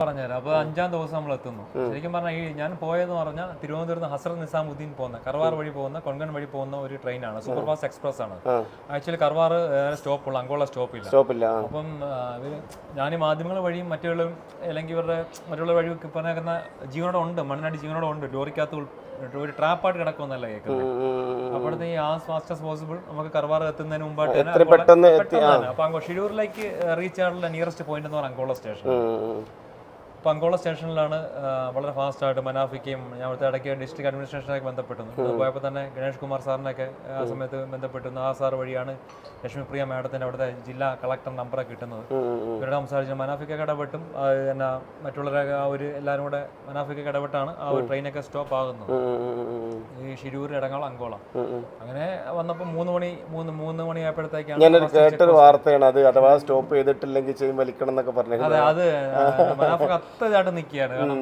പറഞ്ഞുതരാം. അപ്പൊ അഞ്ചാം ദിവസം നമ്മൾ എത്തുന്നു. ശരിക്കും പറഞ്ഞാൽ ഈ ഞാൻ പോയെന്ന് പറഞ്ഞാൽ തിരുവനന്തപുരത്ത് ഹസ്രത് നിസാമുദ്ദീൻ പോകുന്ന കർവാർ വഴി പോകുന്ന കൊങ്കൺ വഴി പോകുന്ന ഒരു ട്രെയിനാണ്. സൂപ്പർ ഫാസ്റ്റ് എക്സ്പ്രസ് ആണ്. ആക്ച്വലി കർവാർ സ്റ്റോപ്പ് ഉള്ളു. അങ്കോള സ്റ്റോപ്പ് ഇല്ല. അപ്പം ഞാൻ ഈ മാധ്യമങ്ങൾ വഴിയും മറ്റുള്ള അല്ലെങ്കിൽ ഇവരുടെ മറ്റുള്ള വഴി പറഞ്ഞേക്കുന്ന ജീവനോടെ ഉണ്ട് മണ്ണാടി ജീവനോടെ ഉണ്ട് ലോറിക്കകത്ത് ഒരു ട്രാപ്പായിട്ട് കിടക്കുമെന്നല്ല കേൾക്കുന്നത്. അപ്പോഴത്തെ ഈ ആസ് ഫാസ്റ്റ് ആസ് പോസിബിൾ നമുക്ക് കർവാർ എത്തുന്നതിന് മുമ്പായിട്ട് പെട്ടെന്ന്. അപ്പൊ ഷിരൂരിലേക്ക് റീച്ച് ആയിട്ടുള്ള നിയറസ്റ്റ് പോയിന്റ് എന്ന് പറഞ്ഞാൽ അങ്കോള സ്റ്റേഷൻ. അപ്പോൾ അങ്കോള സ്റ്റേഷനിലാണ് വളരെ ഫാസ്റ്റ് ആയിട്ട് മനാഫിക്കയും ഞാൻ അവിടുത്തെ ഇടയ്ക്ക് ഡിസ്ട്രിക്ട് അഡ്മിനിസ്ട്രേഷനൊക്കെ ബന്ധപ്പെട്ടിരുന്നു പോയപ്പോൾ തന്നെ ഗണേഷ് കുമാർ സാറിനൊക്കെ ആ സമയത്ത് ബന്ധപ്പെട്ടിരുന്നു. ആ സാർ വഴിയാണ് ലക്ഷ്മിപ്രിയ മാഡത്തിന്റെ അവിടുത്തെ ജില്ലാ കളക്ടർ നമ്പറൊക്കെ കിട്ടുന്നത്. ഇവരുടെ സംസാരിച്ചു മനാഫിക്കൊക്കെ ഇടപെട്ടും ആ, എന്നാ മറ്റുള്ളവരൊക്കെ ആ ഒരു എല്ലാവരും കൂടെ മനാഫിക്കൊക്കെ ഇടപെട്ടാണ് ആ ഒരു ട്രെയിനൊക്കെ സ്റ്റോപ്പ് ആകുന്നത്. ഈ ഷിരൂർ ഇടങ്ങൾ അങ്കോള. അങ്ങനെ വന്നപ്പോൾ മൂന്ന് മണി മൂന്ന് മൂന്ന് ഞാനൊരു first check കേട്ടൊരു വാർത്തയാണ് അത്. അഥവാ സ്റ്റോപ്പ് ചെയ്തിട്ടില്ലെങ്കിൽ വലിക്കണം എന്നൊക്കെ പറഞ്ഞു അതെ അത് മനാഫക്ക് അത്രയായിട്ട് നിൽക്കുകയാണ്. കാരണം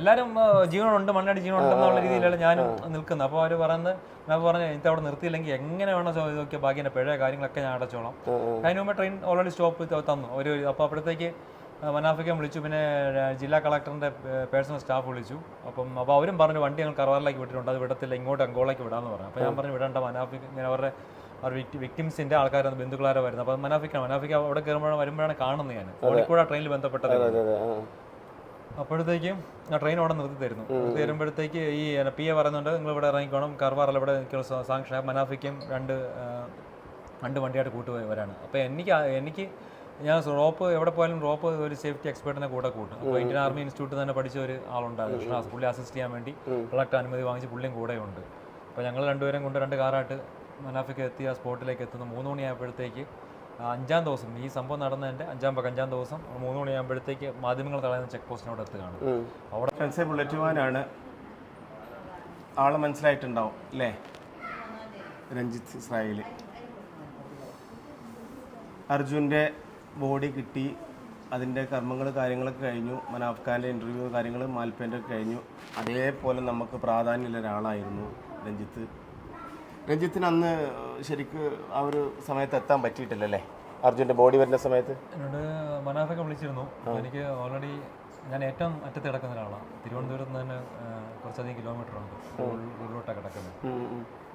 എല്ലാവരും ജീവനുണ്ട് മണ്ണടി ജീവനുണ്ട് എന്നുള്ള രീതിയിലാണ് ഞാനും നിൽക്കുന്നത്. അപ്പോൾ അവർ പറയുന്നത് ഞാൻ പറഞ്ഞു എനിക്ക് അവിടെ നിർത്തിയില്ലെങ്കിൽ എങ്ങനെ വേണോ നോക്കിയ ബാക്കിന്റെ പിഴ കാര്യങ്ങളൊക്കെ ഞാൻ അടച്ചോളാം. അതിന് മുമ്പ് ട്രെയിൻ ഓൾറെഡി സ്റ്റോപ്പ് തന്നു. ഒരു അപ്പോൾ അപ്പോഴത്തേക്ക് മനാഫിക്കാൻ വിളിച്ചു. പിന്നെ ജില്ലാ കളക്ടറിന്റെ പേഴ്സണൽ സ്റ്റാഫ് വിളിച്ചു. അപ്പം അപ്പോൾ അവരും പറഞ്ഞു വണ്ടി ഞങ്ങൾ കറവാറിലേക്ക് വിട്ടിട്ടുണ്ട് അത് വിടത്തില്ല ഇങ്ങോട്ട് അങ്കോളേക്ക് വിടാന്ന് പറഞ്ഞു. അപ്പോൾ ഞാൻ പറഞ്ഞു വിടണ്ട മനാഫിക്ക് ഇങ്ങനെ അവരുടെ അവർ വിക്ടിംസിന്റെ ആൾക്കാരാണ് ബന്ധുക്കളാരെ വരുന്നത്. അപ്പോൾ മനാഫിക്കാണ് മനാഫിക്ക അവിടെ കയറുമ്പോഴാണ് വരുമ്പോഴാണ് കാണുന്നത് ഞാൻ. കോഴിക്കോട് ട്രെയിനിൽ ബന്ധപ്പെട്ടത്. അപ്പോഴത്തേക്കും ആ ട്രെയിൻ അവിടെ നിർത്തി തരുന്നു നിർത്തി തരുമ്പോഴത്തേക്ക് ഈ പി എ പറയുന്നുണ്ട് നിങ്ങൾ ഇവിടെ ഇറങ്ങിക്കോണം. കർവാറിൽ ഇവിടെ സാങ്ഷ മനാഫിക്കും രണ്ട് രണ്ട് വണ്ടിയായിട്ട് കൂട്ടുപോയി വരാണ്. അപ്പോൾ എനിക്ക് എനിക്ക് ഞാൻ റോപ്പ് എവിടെ പോയാലും റോപ്പ് ഒരു സേഫ്റ്റി എക്സ്പേർട്ടിനെ കൂടെ കൂട്ടും. അപ്പോൾ ഇന്ത്യൻ ആർമി ഇൻസ്റ്റിറ്റ്യൂട്ട് തന്നെ പഠിച്ച ഒരു ആളുണ്ടായിരുന്നു. കൃഷ്ണ പുള്ളി അസിസ്റ്റ് ചെയ്യാൻ വേണ്ടി കളക്ടർ അനുമതി വാങ്ങിച്ച് പുള്ളിയും കൂടെ ഉണ്ട്. അപ്പോൾ ഞങ്ങൾ രണ്ടുപേരും കൊണ്ട് രണ്ട് കാറായിട്ട് മനാഫിക്ക് എത്തി ആ സ്പോട്ടിലേക്ക് എത്തുന്നു. മൂന്ന് മണിയായപ്പോഴത്തേക്ക് അഞ്ചാം ദിവസം ഈ സംഭവം നടന്നതിന്റെ അഞ്ചാം പകഞ്ചാം ദിവസം മൂന്ന് മണിയാകുമ്പോഴത്തേക്ക് മാധ്യമങ്ങൾ തടയുന്ന ചെക്ക് പോസ്റ്റിനോട് എത്തുകയാണ്. അവിടെ ഫ്രണ്ട്സെ ബുള്ളറ്റ് വാനാണ് ആളെ മനസ്സിലായിട്ടുണ്ടാവും അല്ലേ? രഞ്ജിത്ത് ഇസ്രായേൽ അർജുന്റെ ബോഡി കിട്ടി അതിന്റെ കർമ്മങ്ങൾ കാര്യങ്ങളൊക്കെ കഴിഞ്ഞു. മനാഫ്ഖാന്റെ ഇന്റർവ്യൂ കാര്യങ്ങൾ മാൽപ്പേന്റെ ഒക്കെ കഴിഞ്ഞു. അതേപോലെ നമുക്ക് പ്രാധാന്യമുള്ള ഒരാളായിരുന്നു രഞ്ജിത്ത്. രഞ്ജിത്തിന് അന്ന് ശരിക്ക് ആ ഒരു സമയത്ത് എത്താൻ പറ്റിയിട്ടില്ലല്ലേ? അർജുന്റെ ബോഡി വരുന്ന സമയത്ത്? എന്നോട് മനാഫൊക്കെ വിളിച്ചിരുന്നു. എനിക്ക് ഓൾറെഡി ഞാൻ ഏറ്റവും അറ്റത്ത് കിടക്കുന്ന ഒരാളാണ് തിരുവനന്തപുരത്ത് നിന്ന് തന്നെ കുറച്ചധികം കിലോമീറ്റർ ഉണ്ട്. ഉള്ളിലോട്ടാണ് കിടക്കുന്നത്.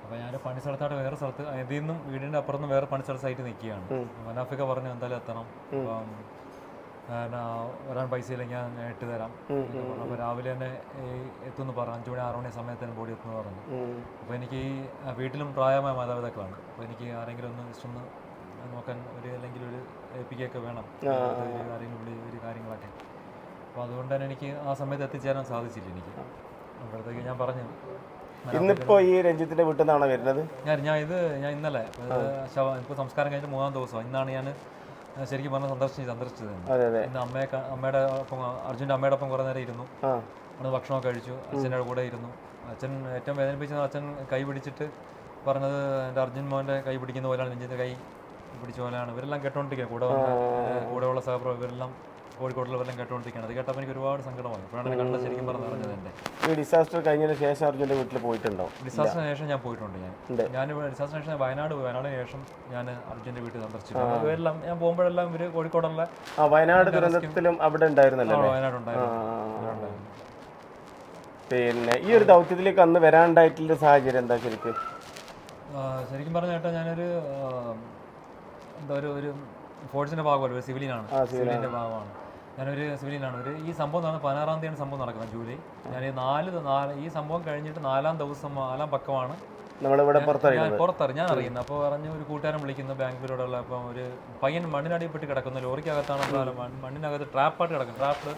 അപ്പോൾ ഞാൻ പണി സ്ഥലത്തായിട്ട് വേറെ സ്ഥലത്ത് ഇതിൽ നിന്നും വീടിന്റെ അപ്പുറത്ത് നിന്ന് വേറെ പണി സ്ഥല സൈറ്റ് നിൽക്കുകയാണ്. മനാഫിക്ക പറഞ്ഞു എന്തായാലും എത്തണം. വരാൻ പൈസ ഇല്ലെങ്കിൽ ഞാൻ ഇട്ട് തരാം അപ്പോൾ രാവിലെ തന്നെ എത്തുമെന്ന് പറഞ്ഞു. അഞ്ചു മണി ആറു മണി സമയത്തിന് ബോഡി എത്തുമെന്ന് പറഞ്ഞു. അപ്പോൾ എനിക്ക് വീട്ടിലും പ്രായമായ മാതാപിതാക്കളാണ്. അപ്പോൾ എനിക്ക് ആരെങ്കിലും ഒന്ന് ജസ്റ്റ് ഒന്ന് നോക്കാൻ ഒരു അല്ലെങ്കിൽ ഒരു ഏൽപ്പിക്കുകയൊക്കെ വേണം. ആരെങ്കിലും വിളി ഒരു കാര്യങ്ങളൊക്കെ. അപ്പോൾ അതുകൊണ്ട് തന്നെ എനിക്ക് ആ സമയത്ത് എത്തിച്ചേരാൻ സാധിച്ചില്ല എനിക്ക്. അപ്പോഴത്തേക്ക് ഞാൻ പറഞ്ഞു ഇന്നിപ്പോ ഈ രഞ്ജിത്തിന്റെ വീട്ടിൽ നിന്നാണോ വരുന്നത്? ഞാൻ ഞാൻ ഇത് ഞാൻ ഇന്നലെ ശവ ഇപ്പോൾ സംസ്കാരം കഴിഞ്ഞിട്ട് മൂന്നാം ദിവസം ഇന്നാണ് ഞാൻ ശരിക്കും പറഞ്ഞ സന്ദർശിച്ച് സന്ദർശിച്ചത് ഇന്ന് അമ്മയെ അമ്മയുടെ ഒപ്പം അർജുന്റെ അമ്മയുടെ ഒപ്പം കുറേ നേരം ഇരുന്നു. അവിടെ ഭക്ഷണമൊക്കെ കഴിച്ചു. അച്ഛന്റെ കൂടെ ഇരുന്നു. അച്ഛൻ ഏറ്റവും വേദനിപ്പിച്ചത് അച്ഛൻ കൈ പിടിച്ചിട്ട് പറഞ്ഞത് എന്റെ അർജുൻ മോന്റെ കൈ പിടിക്കുന്ന പോലെയാണ് നെഞ്ചിന്റെ കൈ പിടിച്ച പോലെയാണ്. ഇവരെല്ലാം കേട്ടോണ്ടിരിക്കുക. കൂടെ കൂടെയുള്ള സഹപ്രവ ഇവരെല്ലാം കോഴിക്കോട്ടുള്ളവരെല്ലാം കേട്ടോണ്ടിരിക്കുകയാണ് അത് കേട്ടപ്പോൾ എനിക്ക് ഒരുപാട് സങ്കടമായി അപ്പോഴാണ് എന്റെ കണ്ട ശരിക്കും പറഞ്ഞു പറഞ്ഞത് എന്റെ ഈ ഡിസാസ്റ്റർ കഴിഞ്ഞതിന് ശേഷം അർജുന്റെ വീട്ടിൽ പോയിട്ടുണ്ടോ? ഡിസാസ്റ്ററിന് ശേഷം ഞാൻ പോയിട്ടുണ്ട് ഞാൻ. ഞാൻ ഡിസാസ്റ്ററിന് ശേഷം വയനാട് പോയി. വയനാടിന് ശേഷം ഞാൻ അർജുന്റെ വീട്ടിൽ സന്ദർശിച്ചു. ഇവരെല്ലാം ഞാൻ പോകുമ്പോഴെല്ലാം ഇവർ കോഴിക്കോടുള്ള വയനാട് ദുരന്തത്തിലും അവിടെ ഉണ്ടായിരുന്നല്ലോ? വയനാട് ഉണ്ടായിരുന്നു. പിന്നെ ഈ ഒരു ദൗത്യത്തിലേക്ക് അന്ന് വരാണ്ടായിട്ടുള്ള സാഹചര്യം എന്താ ശരിക്കും? ശരിക്കും പറഞ്ഞ ചേട്ടാ ഞാനൊരു എന്താ ഒരു ഒരു ഫോഴ്സിന്റെ ഭാഗമല്ല ഒരു സിവിലിനാണ് സിവിലിന്റെ ഭാഗമാണ്. ഞാനൊരു സിവിലിനാണ് ഒരു ഈ സംഭവം നടന്ന പതിനാറാം തീയതിയാണ് സംഭവം നടക്കുന്നത്. ജൂലൈ. ഞാൻ ഈ നാല് നാല് ഈ സംഭവം കഴിഞ്ഞിട്ട് നാലാം ദിവസം നാലാം പക്കമാണ്. നമ്മളിവിടെ ഞാൻ അറിയുന്നത് അപ്പോൾ പറഞ്ഞ് ഒരു കൂട്ടുകാരൻ വിളിക്കുന്ന ബാംഗ്ലൂരോടുള്ള അപ്പം ഒരു പയ്യൻ മണ്ണിനടിപ്പെട്ട് കിടക്കുന്നു. ലോറിക്കകത്താണ് മണ്ണിനകത്ത് ട്രാപ്പായിട്ട് കിടക്കും ട്രാപ്പ്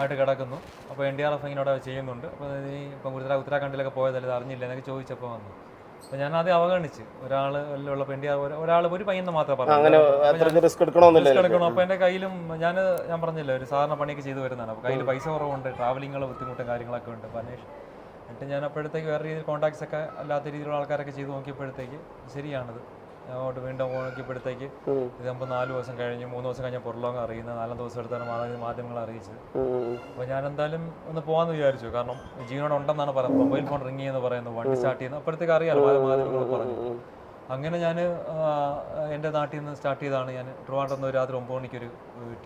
ആയിട്ട് കിടക്കുന്നു. അപ്പോൾ എൻ ഡി ആർ എഫ് ഇങ്ങനെ ചെയ്യുന്നുണ്ട്. അപ്പോൾ ഈ ഇപ്പം ഉത്തരാ ഉത്തരാഖണ്ഡിലൊക്കെ പോയതല്ലേ അറിഞ്ഞില്ല എന്നൊക്കെ ചോദിച്ചപ്പോൾ വന്നു. അപ്പോൾ ഞാൻ ആദ്യം അവഗണിച്ച്. ഒരാൾ ഉള്ളപ്പോൾ എന്റെ ഒരാൾ ഒരു പയ്യെന്ന് മാത്രമേ പറഞ്ഞു. അപ്പൊ റിസ്ക് എടുക്കണം. അപ്പോൾ എന്റെ കയ്യിലും ഞാൻ ഞാൻ പറഞ്ഞില്ല ഒരു സാധാരണ പണിയൊക്കെ ചെയ്തു വരുന്നതാണ്. അപ്പൊ കയ്യിൽ പൈസ കുറവുണ്ട് ട്രാവലിങ്ങുള്ള ബുദ്ധിമുട്ടും കാര്യങ്ങളൊക്കെ ഉണ്ട്. അന്വേഷണം എന്നിട്ട് ഞാൻ അപ്പോഴത്തേക്ക് വേറെ രീതിയിൽ കോൺടാക്ട്സ് ഒക്കെ അല്ലാത്ത രീതിയിലുള്ള ആൾക്കാരൊക്കെ ചെയ്ത് നോക്കിയപ്പോഴത്തേക്ക് ശരിയാണിത്. അങ്ങോട്ട് വീണ്ടും നോക്കിയപ്പോഴത്തേക്ക് ഉം. ഇത് നമ്മൾ നാല് ദിവസം കഴിഞ്ഞ് മൂന്ന് ദിവസം കഴിഞ്ഞ പുറലോകം അറിയുന്നത് നാലാം ദിവസം എടുത്താണ് മാധ്യമ- മാധ്യമങ്ങൾ അറിയിച്ചത്. അപ്പോൾ ഞാൻ എന്തായാലും ഒന്ന് പോകാമെന്ന് വിചാരിച്ചു. കാരണം ജീവനോട് ഉണ്ടെന്നാണ് പറയുന്നത്. മൊബൈൽ ഫോൺ റിംഗ് ചെയ്യുന്ന പറയുന്നത് വണ്ടി സ്റ്റാർട്ട് ചെയ്യുന്നത് അപ്പോഴത്തേക്ക് അറിയാലോ മാധ്യമങ്ങൾ പറഞ്ഞു. അങ്ങനെ ഞാൻ എന്റെ നാട്ടിൽ നിന്ന് സ്റ്റാർട്ട് ചെയ്താണ് ഞാൻ ട്രിവാൻഡ്രം രാത്രി ഒമ്പത് മണിക്ക് ഒരു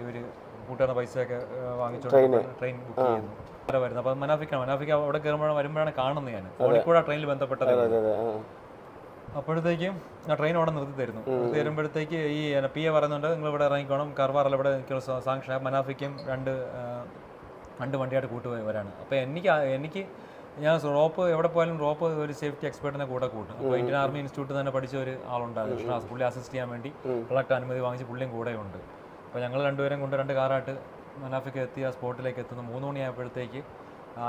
ഒരു കൂട്ടുകാരുടെ പൈസയൊക്കെ ഏഹ്, വാങ്ങിച്ചോണ്ട് ട്രെയിൻ ബുക്ക് ചെയ്യുന്നു. വരുന്നത് അപ്പോൾ മനാഫിക്കാണ്. മനാഫിക്ക അവിടെ കയറുമ്പോഴാണ് വരുമ്പോഴാണ് കാണുന്നത് ഞാൻ കോഴിക്കോട് കൂടെ ട്രെയിനിൽ ബന്ധപ്പെട്ടത് ആ. അപ്പോഴത്തേക്കും ആ ട്രെയിൻ അവിടെ നിർത്തി തരുന്നു നിർത്തി തരുമ്പോഴത്തേക്ക് ഈ പി എ പറയുന്നുണ്ട് നിങ്ങൾ ഇവിടെ ഇറങ്ങിക്കോണം. കർവാറിൽ ഇവിടെ സാങ്ഷൻ മനാഫിക്കും രണ്ട് രണ്ട് വണ്ടിയായിട്ട് കൂട്ടുപോയി വരാണ് അപ്പോൾ എനിക്ക് എനിക്ക് ഞാൻ റോപ്പ് എവിടെ പോയാലും റോപ്പ് ഒരു സേഫ്റ്റി എക്സ്പേർട്ടിനെ കൂടെ കൂട്ടും. അപ്പോൾ ഇന്ത്യൻ ആർമി ഇൻസ്റ്റിറ്റ്യൂട്ടിൽ തന്നെ പഠിച്ച ഒരു ആളുണ്ടായിരുന്നു. പുള്ളി അസിസ്റ്റ് ചെയ്യാൻ വേണ്ടി പ്രൊഡക്റ്റ് അനുമതി വാങ്ങിച്ച് പുള്ളിയും കൂടെയുണ്ട് അപ്പോൾ ഞങ്ങൾ രണ്ടുപേരും കൊണ്ട് രണ്ട് കാറായിട്ട് മനാഫിക്ക് എത്തി ആ സ്പോട്ടിലേക്ക് എത്തുന്നു. മൂന്ന് മണിയായപ്പോഴത്തേക്ക്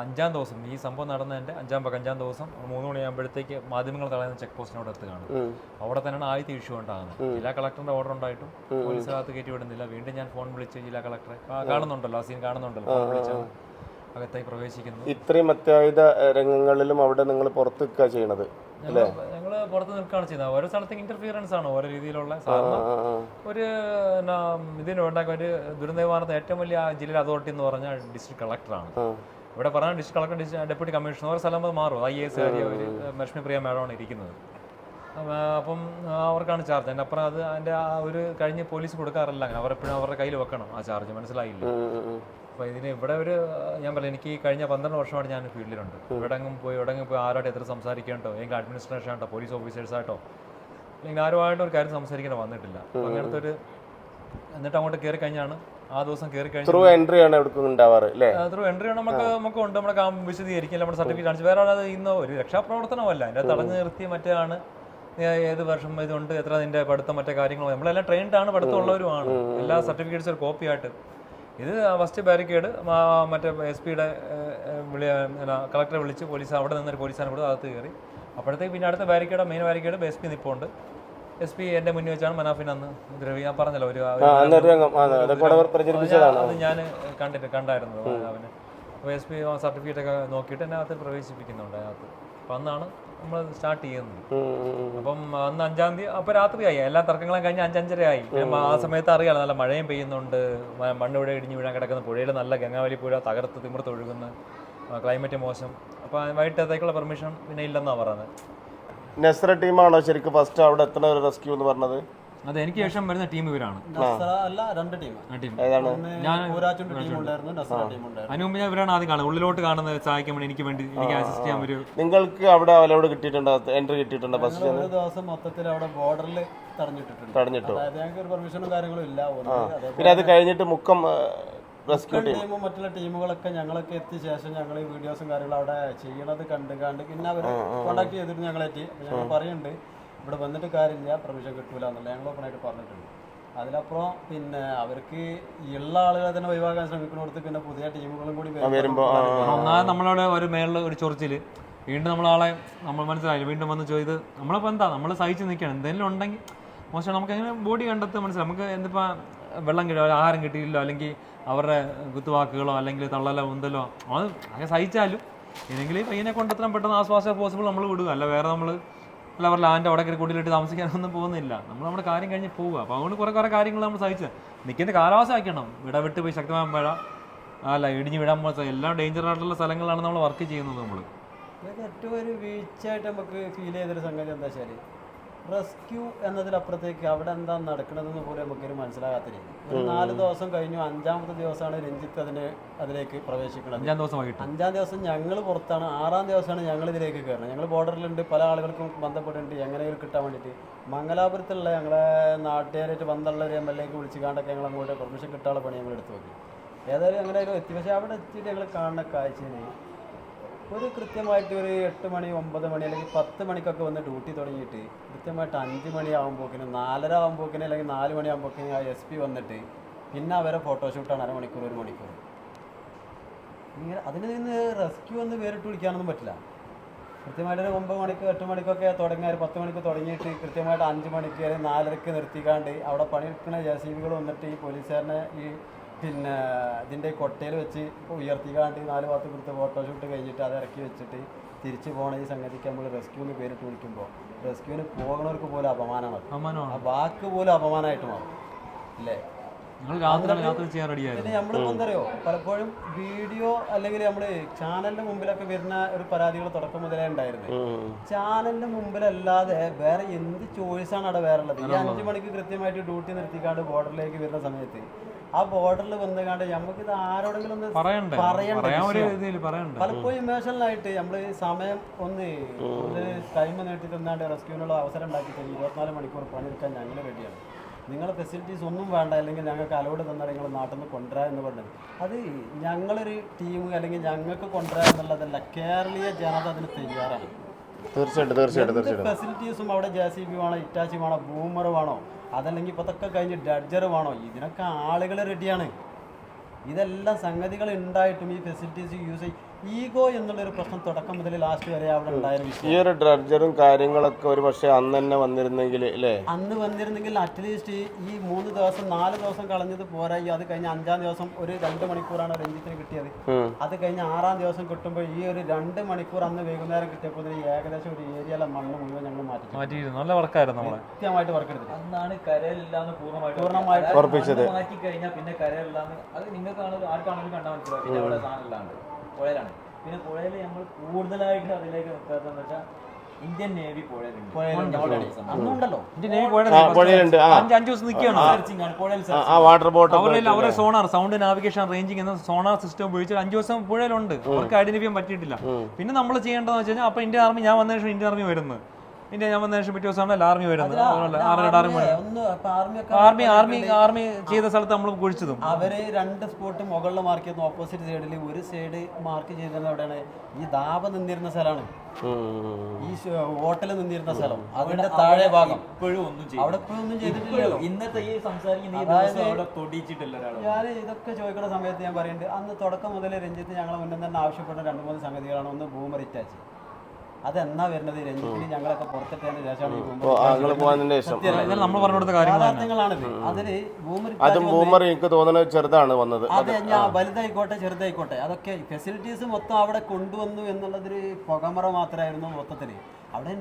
അഞ്ചാം ദിവസം ഈ സംഭവം നടന്നതിന്റെ അഞ്ചാം പക അഞ്ചാം ദിവസം മൂന്ന് മണിയാകുമ്പോഴത്തേക്ക് മാധ്യമങ്ങൾ തടയുന്ന ചെക്ക് പോസ്റ്റിനോട് എത്തുകയാണ്. അവിടെ തന്നെയാണ് ആദ്യത്തെ ഇഷ്യൂ ഉണ്ടാകുന്നത്. ജില്ലാ കളക്ടറിന്റെ ഓർഡർ ഉണ്ടായിട്ടും പോലീസ് അകത്ത് കയറ്റി വിടുന്നില്ല. വീണ്ടും ഞാൻ ഫോൺ വിളിച്ച് ജില്ലാ കളക്ടറെ കാണുന്നുണ്ടല്ലോ ആ സീൻ കാണുന്നുണ്ടല്ലോ അകത്തേക്ക് പ്രവേശിക്കുന്നു. ഇത്രയും അത്യാഹിത രംഗങ്ങളിലും അവിടെ നിങ്ങൾ പുറത്ത് നിൽക്കുക ചെയ്യണത് ഞങ്ങൾ ഞങ്ങൾ പുറത്ത് നിൽക്കുകയാണ് ചെയ്യുന്നത്. ഓരോ സ്ഥലത്തേക്ക് ഇന്റർഫിയറൻസ് ആണ് ഓരോ രീതിയിലുള്ള സാധാരണ. ഒരു എന്നാ, ഇതിന് ഉണ്ടാക്കിയ ഒരു ദുരന്ത നിവാരണത്തിന് ഏറ്റവും വലിയ ജില്ലാ ജില്ലയിലെ അതോറിറ്റി എന്ന് പറഞ്ഞാൽ ഡിസ്ട്രിക്ട് കളക്ടറാണ്. ഇവിടെ പറഞ്ഞ ഡിസ്ട്രിക്ട് കളക്ടർ ഡെപ്യൂട്ടി കമ്മീഷണർ ഓരോ സ്ഥലം മാറും. ഐ എസ് കാര്യം ലക്ഷ്മി പ്രിയ മാഡമാണ് ഇരിക്കുന്നത്. അപ്പൊ- അവർക്കാണ് ചാർജ് അതിന്റെ അപ്പുറം അത് അതിന്റെ ആ ഒരു കഴിഞ്ഞ് പോലീസ് കൊടുക്കാറില്ല അങ്ങനെ. അവരെപ്പോഴും അവരുടെ കയ്യിൽ വെക്കണം. ആ ചാർജ് മനസ്സിലായില്ല. അപ്പോൾ ഇതിന് ഇവിടെ ഒരു ഞാൻ പറയാം എനിക്ക് കഴിഞ്ഞ പന്ത്രണ്ട് വർഷമായിട്ട് ഞാൻ ഫീൽഡിലുണ്ട്. ഇവിടെങ്ങും പോയി എവിടെങ്കിലും പോയി ആരോട്ട് എത്ര സംസാരിക്കേണ്ടോ അല്ലെങ്കിൽ അഡ്മിനിസ്ട്രേഷൻ ആയിട്ടോ പോലീസ് ഓഫീസേഴ്സ് ഓഫീസേഴ്സായിട്ടോ അല്ലെങ്കിൽ ആരുമായിട്ടും ഒരു കാര്യം സംസാരിക്കേണ്ട വന്നിട്ടില്ല. അങ്ങനത്തെ ഒരു എന്നിട്ട് അങ്ങോട്ട് കയറി കഴിഞ്ഞാണ് ആ ദിവസം കയറി കഴിഞ്ഞു ത്രൂ എൻട്രി ആണ് എവിടെ ഉണ്ടാവാറ് അല്ലേ ത്രൂ എൻട്രി ആണ് നമുക്ക് നമുക്ക് ഉണ്ട് നമ്മുടെ വിശദീകരിക്കും നമ്മുടെ സർട്ടിഫിക്കറ്റ് കാണിച്ച്. വേറെ ആളത് ഇന്ന് ഒരു രക്ഷാപ്രവർത്തനമല്ല അതിന്റെ തടഞ്ഞു നിർത്തി മറ്റാണ് ഏത് വർഷം ഇതുണ്ട് എത്ര അതിന്റെ പഠിത്തം മറ്റേ കാര്യങ്ങളും. നമ്മളെല്ലാം ട്രെയിൻഡ് ആണ് പഠിത്തമുള്ളവരുമാണ്. എല്ലാ സർട്ടിഫിക്കറ്റ്സ് ഒരു കോപ്പി ആയിട്ട്. ഇത് ഫസ്റ്റ് ബാരിക്കേഡ് മറ്റേ എസ് പിയുടെ വിളി കളക്ടറെ വിളിച്ച് പോലീസ് അവിടെ നിന്നൊരു പോലീസാണ് കൂടെ അകത്ത് കയറി. അപ്പോഴത്തേക്ക് പിന്നെ അടുത്ത barricade main barricade S P നിപ്പുണ്ട്. എസ് പി എന്റെ മുന്നിൽ വെച്ചാണ് മനാഫിൻ അന്ന് ദ്രവി. ഞാൻ പറഞ്ഞല്ലോ ഒരു അത് ഞാൻ കണ്ടിട്ട് കണ്ടായിരുന്നു അവന്. അപ്പോൾ എസ് പി സർട്ടിഫിക്കറ്റ് ഒക്കെ നോക്കിയിട്ട് എന്നെ അകത്ത് പ്രവേശിപ്പിക്കുന്നുണ്ട് അതിനകത്ത് അപ്പം അന്നാണ് നമ്മൾ സ്റ്റാർട്ട് ചെയ്യുന്നത്. അപ്പം അന്ന് അഞ്ചാം തീയതി അപ്പോൾ രാത്രിയായി. എല്ലാ തർക്കങ്ങളും കഴിഞ്ഞ് അഞ്ചഞ്ചര ആയി ആ സമയത്ത് അറിയാലോ നല്ല മഴയും പെയ്യുന്നുണ്ട്. മണ്ണ് ഇവിടെ ഇടിഞ്ഞു വീഴാൻ കിടക്കുന്ന. പുഴയിൽ നല്ല ഗംഗാവലി പുഴ തകർത്ത് തിമിർത്ത് ഒഴുകുന്നു. ക്ലൈമറ്റ് മോശം. അപ്പോൾ വൈകിട്ടത്തേക്കുള്ള പെർമിഷൻ പിന്നെ ഇല്ലെന്നാണ് പറയുന്നത്. നെസ്ര ടീമാണോ ശരിക്കും ഫസ്റ്റ് അവിടെ എത്തണ ഒരു റെസ്ക്യൂ എന്ന് പറഞ്ഞത്? അതെ എനിക്ക് ശേഷം വരുന്ന ടീം ഇവരാണ്. നസ്ര അല്ല രണ്ട് ടീം. ഏതാണ്? ഞാൻ ഊരാച്ചുണ്ട് ടീം ഉണ്ടായിരുന്നു നസ്ര ടീം ഉണ്ടായിരുന്നു അതിന് മുമ്പ് ഞാൻ ഇവരാണ് ആദ്യം കാണുന്നത്. ഉള്ളിലോട്ട് കാണുന്നത് സഹായിക്കാൻ വേണ്ടി എനിക്ക് വേണ്ടി എനിക്ക് അസിസ്റ്റ് ചെയ്യാൻ വരും നിങ്ങൾക്ക് അവിടെ അവലോട് കിട്ടിയിട്ടുണ്ടോ? എൻട്രി കിട്ടിയിട്ടുണ്ടോ? ഫസ്റ്റ് ഒരു ദിവസം മൊത്തത്തിൽ അവിടെ ബോർഡറിൽ തടഞ്ഞിട്ടിട്ടുണ്ട്. തടഞ്ഞിട്ടു? അതായത് ഞങ്ങൾക്ക് ഒരു പെർമിഷനും കാര്യങ്ങളും ഇല്ല. പിന്നെ അത് കഴിഞ്ഞിട്ട് മുക്കം റെസ്ക്യൂ ടീം മറ്റുള്ള ടീമുകളൊക്കെ ഞങ്ങളൊക്കെ എത്തിയ ശേഷം ഞങ്ങൾ ഈ വീഡിയോസും കാര്യങ്ങളും അവിടെ ചെയ്യണത് കണ്ട് കണ്ട് പിന്നെ അവർ കോണ്ടാക്ട് ചെയ്തിട്ട് ഞങ്ങളെത്തി അപ്പോൾ ഞങ്ങൾ പറയുന്നുണ്ട് ഇവിടെ വന്നിട്ട് കാര്യമില്ല പെർമിഷൻ കിട്ടൂല എന്നുള്ള ഞങ്ങൾ ഓപ്പണായിട്ട് പറഞ്ഞിട്ടുണ്ട്. അതിലപ്പുറം പിന്നെ അവർക്ക് ഉള്ള ആളുകളെ തന്നെ ഒഴിവാക്കാൻ ശ്രമിക്കുന്നിടത്ത് പിന്നെ പുതിയ ടീമുകളും കൂടി വരുമ്പോ, ആ, ആ. ഒന്നാമത് നമ്മളവിടെ ഒരു മേളിൽ ഒരു ചൊറിച്ചിൽ. വീണ്ടും നമ്മളാളെ നമ്മൾ മനസ്സിലായില്ല? വീണ്ടും വന്ന് ചോദിത് നമ്മളിപ്പോൾ എന്താ? നമ്മൾ സഹിച്ച് നിൽക്കണം. എന്തെങ്കിലും ഉണ്ടെങ്കിൽ മോശം നമുക്ക് എങ്ങനെ ബോഡി കണ്ടെത്തുക മനസ്സിലായി? നമുക്ക് എന്തിപ്പോൾ വെള്ളം കിട്ടുക ആഹാരം കിട്ടിയില്ലോ അല്ലെങ്കിൽ അവരുടെ കുത്തുവാക്കുകളോ അല്ലെങ്കിൽ തള്ളലോ ഉന്തലോ അത് അങ്ങനെ സഹിച്ചാലും ഇല്ലെങ്കിൽ പയ്യനെ കൊണ്ടെത്താൻ പെട്ടെന്ന് ആശ്വാസം പോസിബിൾ നമ്മൾ വിടുക. അല്ല വേറെ നമ്മൾ അല്ല അവരുടെ ലാൻഡ് അവിടെ കൂട്ടിലിട്ട് താമസിക്കാനൊന്നും പോകുന്നില്ല. നമ്മൾ നമ്മുടെ കാര്യം കഴിഞ്ഞ് പോവുക. അപ്പോൾ അതുകൊണ്ട് കുറേ കുറേ കാര്യങ്ങൾ നമ്മൾ സഹിച്ചത് നിൽക്കുന്ന കാലാവസ്ഥ ആക്കണം ഇവിടെ വിട്ട് പോയി ശക്തമായ മഴ അല്ല ഇടിഞ്ഞ് വിടാൻ പോലത്തെ എല്ലാം ഡേഞ്ചർ ആയിട്ടുള്ള സ്ഥലങ്ങളിലാണ് നമ്മൾ വർക്ക് ചെയ്യുന്നത് നമ്മൾ ഏറ്റവും ഒരു വീഴ്ചയായിട്ട് നമുക്ക് ഫീൽ ചെയ്തൊരു സംഗതി എന്താ വെച്ചാൽ റെസ്ക്യൂ എന്നതിലപ്പുറത്തേക്ക് അവിടെ എന്താ നടക്കണതെന്ന് പോലും നമുക്കൊരു മനസ്സിലാകാത്ത രീതി. ഒരു നാല് ദിവസം കഴിഞ്ഞു അഞ്ചാമത്തെ ദിവസമാണ് രഞ്ജിത്ത് അതിന് അതിലേക്ക് പ്രവേശിക്കുന്നത്. അഞ്ചാം ദിവസം അഞ്ചാം ദിവസം ഞങ്ങൾ പുറത്താണ് ആറാം ദിവസമാണ് ഞങ്ങൾ ഇതിലേക്ക് കയറുന്നത്. ഞങ്ങൾ ബോർഡറിലുണ്ട് പല ആളുകൾക്കും ബന്ധപ്പെട്ടിട്ടുണ്ട് എങ്ങനെയൊരു കിട്ടാൻ വേണ്ടിയിട്ട്. മംഗലാപുരത്തുള്ള ഞങ്ങളെ നാട്ടുകാരായിട്ട് ബന്ധമുള്ള ഒരു എം എൽ എക്ക് വിളിച്ച് കാണ്ടൊക്കെ ഞങ്ങൾ അങ്ങോട്ട് പെർമിഷൻ കിട്ടാനുള്ള പണി ഞങ്ങൾ എടുത്തു നോക്കി. ഏതായാലും അങ്ങനെ എത്തി. പക്ഷേ അവിടെ എത്തിയിട്ട് ഞങ്ങൾ കാണുന്ന കാഴ്ചയിൽ ഒരു കൃത്യമായിട്ട് ഒരു എട്ട് മണി ഒമ്പത് മണി അല്ലെങ്കിൽ പത്ത് മണിക്കൊക്കെ വന്ന് ഡ്യൂട്ടി തുടങ്ങിയിട്ട് കൃത്യമായിട്ട് അഞ്ച് മണി ആകുമ്പോക്കിന് നാലര ആകുമ്പോക്കിന് അല്ലെങ്കിൽ നാല് മണി ആകുമ്പോക്കിന് ആ എസ് പി വന്നിട്ട് പിന്നെ അവരെ ഫോട്ടോഷൂട്ടാണ് അരമണിക്കൂർ ഒരു മണിക്കൂർ. ഇങ്ങനെ അതിന് നിന്ന് റെസ്ക്യൂ എന്ന് പേരിട്ട് വിളിക്കാനൊന്നും പറ്റില്ല. കൃത്യമായിട്ട് ഒമ്പത് മണിക്ക് എട്ട് മണിക്കൊക്കെ തുടങ്ങിയ ഒരു പത്ത് മണിക്ക് തുടങ്ങിയിട്ട് കൃത്യമായിട്ട് അഞ്ച് മണിക്ക് അല്ലെങ്കിൽ നാലരക്ക് നിർത്തിക്കാണ്ട് അവിടെ പണിയെടുക്കുന്ന ജെ സി ബികൾ വന്നിട്ട് ഈ പോലീസുകാരനെ ഈ പിന്നെ ഇതിന്റെ കൊട്ടയിൽ വെച്ച് ഉയർത്തിക്കാണ്ട് ഈ നാല് ഭാഗത്ത് കൊടുത്ത് ഫോട്ടോഷൂട്ട് കഴിഞ്ഞിട്ട് അത് ഇറക്കി വെച്ചിട്ട് തിരിച്ചു പോണ ഈ സംഗതിക്ക് നമ്മൾ റെസ്ക്യൂവിന് പേര് പേരിട്ട് വിളിക്കുമ്പോൾ റെസ്ക്യൂവിന് പോകുന്നവർക്ക് പോലും അപമാനമാണ്. ആ വാക്ക് പോലും അപമാനമായിട്ട് മാറും. അല്ലേ പിന്നെ നമ്മൾ എന്തറിയോ പലപ്പോഴും വീഡിയോ അല്ലെങ്കിൽ നമ്മൾ ചാനലിന്റെ മുമ്പിലൊക്കെ വരുന്ന ഒരു പരാതികൾ തുടക്കം മുതലേ ഉണ്ടായിരുന്നു. ചാനലിന്റെ മുമ്പിലല്ലാതെ വേറെ എന്ത് ചോയ്സാണ് അവിടെ വേറെ ഉള്ളത്? ഈ അഞ്ചു മണിക്ക് കൃത്യമായിട്ട് ഡ്യൂട്ടി നിർത്തിക്കാണ്ട് ബോർഡറിലേക്ക് വരുന്ന സമയത്ത് ആ ബോർഡറിൽ വന്നുകാണ്ട് നമുക്ക് ഇത് ആരോടെങ്കിലും ഒന്ന് പറയണ്ടേ? പറയണ്ടേ? പറയാൻ ഒരു വിഷയം? പറയണ്ടേ? പലപ്പോഴും ഇമോഷണലായിട്ട് നമ്മൾ സമയം ഒന്ന് ഒന്ന് ടൈം നീട്ടി തന്നാണ്ട് റെസ്ക്യൂവിനുള്ള അവസരം ഉണ്ടാക്കി തരും ഇരുപത്തിനാല് മണിക്കൂർ പണിയെടുക്കാൻ ഞങ്ങൾ റെഡിയാണ് നിങ്ങളെ ഫെസിലിറ്റീസ് ഒന്നും വേണ്ട അല്ലെങ്കിൽ ഞങ്ങൾക്ക് അലോട് തന്നാൽ നിങ്ങൾ നാട്ടിൽ നിന്ന് കൊണ്ടുവരാ എന്ന് പറഞ്ഞത്. അത് ഞങ്ങളൊരു ടീം അല്ലെങ്കിൽ ഞങ്ങൾക്ക് കൊണ്ടുവരാ എന്നുള്ളതല്ല കേരളീയ ജനത അതിന് തയ്യാറാണ്. തീർച്ചയായിട്ടും തീർച്ചയായിട്ടും തീർച്ചയായിട്ടും. ഫെസിലിറ്റീസും അവിടെ ജെ സി ബി വേണോ ഇറ്റാച്ചി വേണോ ബൂമർ വേണോ അതല്ലെങ്കിൽ ഇപ്പോൾ ഇതൊക്കെ കഴിഞ്ഞ് ഡഡ്ജർ വേണോ? ഇതിനൊക്കെ ആളുകൾ റെഡിയാണ് ഇതെല്ലാം സംഗതികൾ ഉണ്ടായിട്ടും ഈ ഫെസിലിറ്റീസ് യൂസ് ചെയ്യും ഈഗോ എന്നുള്ളൊരു പ്രശ്നം തുടക്കം മുതൽ ലാസ്റ്റ് വരെ അവിടെ ഉണ്ടായിരുന്ന ഈ ഒരു ഡ്രഡ്ജറും കാര്യങ്ങളൊക്കെ ഒരു പക്ഷേ അന്ന് തന്നെ വന്നിരുന്നെങ്കിൽ അല്ലേ? അന്ന് വന്നിരുന്നെങ്കിൽ അറ്റ്ലീസ്റ്റ് ഈ മൂന്ന് ദിവസം നാല് ദിവസം കളഞ്ഞത് പോരാ. ഈ അത് കഴിഞ്ഞ് അഞ്ചാം ദിവസം ഒരു രണ്ട് മണിക്കൂറാണ് രഞ്ജിത്തിന് കിട്ടിയത്. അത് കഴിഞ്ഞ് ആറാം ദിവസം കിട്ടുമ്പോൾ ഈ ഒരു രണ്ട് മണിക്കൂർ അന്ന് വൈകുന്നേരം കിട്ടിയപ്പോൾ ഏകദേശം ഒരു ഏരിയയിലെ മണ്ണ് മുഴുവൻ ഞങ്ങൾ മാറ്റി മാറ്റിയിരുന്നു. നല്ല വർക്കായിരുന്നു നമ്മളെ. കൃത്യമായിട്ട് വർക്ക് എടുത്തത് അന്നാണ് കരയിലില്ലാന്ന് പൂർണമായിട്ട് പൂർണമായിട്ട് മാറ്റി കഴിഞ്ഞാൽ പിന്നെ കരയിലില്ലാന്ന് അത് നിങ്ങൾക്കാണ് ആർക്കാണെങ്കിലും കണ്ടാൽ മനസ്സിലാവും. പിന്നെ അവിടെ സാധനം ഇല്ലാണ്ട്. പുഴയിലാണ് പിന്നെ പുഴയിൽ നമ്മൾ കൂടുതലായിട്ട് അതിലേക്ക് നിൽക്കാത്തതെന്ന് വെച്ചാൽ ഇന്ത്യൻ നേവി ആ. വാട്ടർ ബോട്ട് അവരെ അവരെ സോണാർ സൗണ്ട് നാവിഗേഷൻ റേഞ്ചിങ് എന്ന സോണാർ സിസ്റ്റം ഉപയോഗിച്ച് അഞ്ച് ദിവസം പുഴയിലുണ്ട് അവർക്ക് ഐഡന്റിഫൈ പറ്റിയിട്ടില്ല. പിന്നെ നമ്മൾ ചെയ്യേണ്ടതെന്ന് വെച്ച് കഴിഞ്ഞാൽ അപ്പൊ ഇന്ത്യൻ ആർമി ഞാൻ വന്നതിന് ശേഷം ഇന്ത്യൻ ആർമി വരുന്നത് ഇന്ത്യ ഞാൻ വന്നതിന് ശേഷം പിറ്റേ ദിവസമാണ് ആർമി വരുന്നത്? ആറ് മണി ആർമി ആർമി ആർമി ചെയ്ത സ്ഥലത്ത് നമ്മൾ കുഴിച്ചതും അവർ രണ്ട് സ്പോട്ട് മുകളിൽ മാർക്ക് ചെയ്യുന്ന ഓപ്പോസിറ്റ് സൈഡിൽ ഒരു സൈഡ് മാർക്ക് ചെയ്തിരുന്നത് അവിടെയാണ് ഈ ദാബ നിന്നിരുന്ന സ്ഥലമാണ്. ഈ ഹോട്ടൽ നിന്നിരുന്ന സ്ഥലം. അതിന്റെ താഴെ ഭാഗം. ഇപ്പോഴും ഒന്നും ചെയ്യും അവിടെ ഇപ്പോഴും ഒന്നും ചെയ്തിട്ടില്ലല്ലോ ഇന്നത്തെ ഈ സംസാരിക്കുന്ന ഞാൻ ഇതൊക്കെ ചോദിക്കുന്ന സമയത്ത് ഞാൻ പറയുന്നുണ്ട് അന്ന് തുടക്കം മുതൽ രഞ്ജിത്ത് ഞങ്ങളെ മുന്നിൽ തന്നെ ആവശ്യപ്പെട്ട രണ്ട് മൂന്ന് സംഗതികളാണ്. ഒന്ന് ബൂമർ ഇറ്റാച്ച് അതെന്നാ വരുന്നത്? രഞ്ജിത്തിന് ഞങ്ങളൊക്കെ പുറത്തിട്ടതിന് ശേഷമാണ് ഇതെല്ലാം നമ്മൾ പറഞ്ഞു അതിന് അതും ബൂമർ എനിക്ക് തോന്നുന്നത് ചെറുതാണ് വന്നത്. അതെ ഞാൻ വലുതായിക്കോട്ടെ ചെറുതായിക്കോട്ടെ. അതൊക്കെ ഫെസിലിറ്റീസ് മൊത്തം അവിടെ കൊണ്ടുവന്നു എന്നുള്ളതൊരു പുകമറ മാത്രമായിരുന്നു മൊത്തത്തിൽ അവിടെ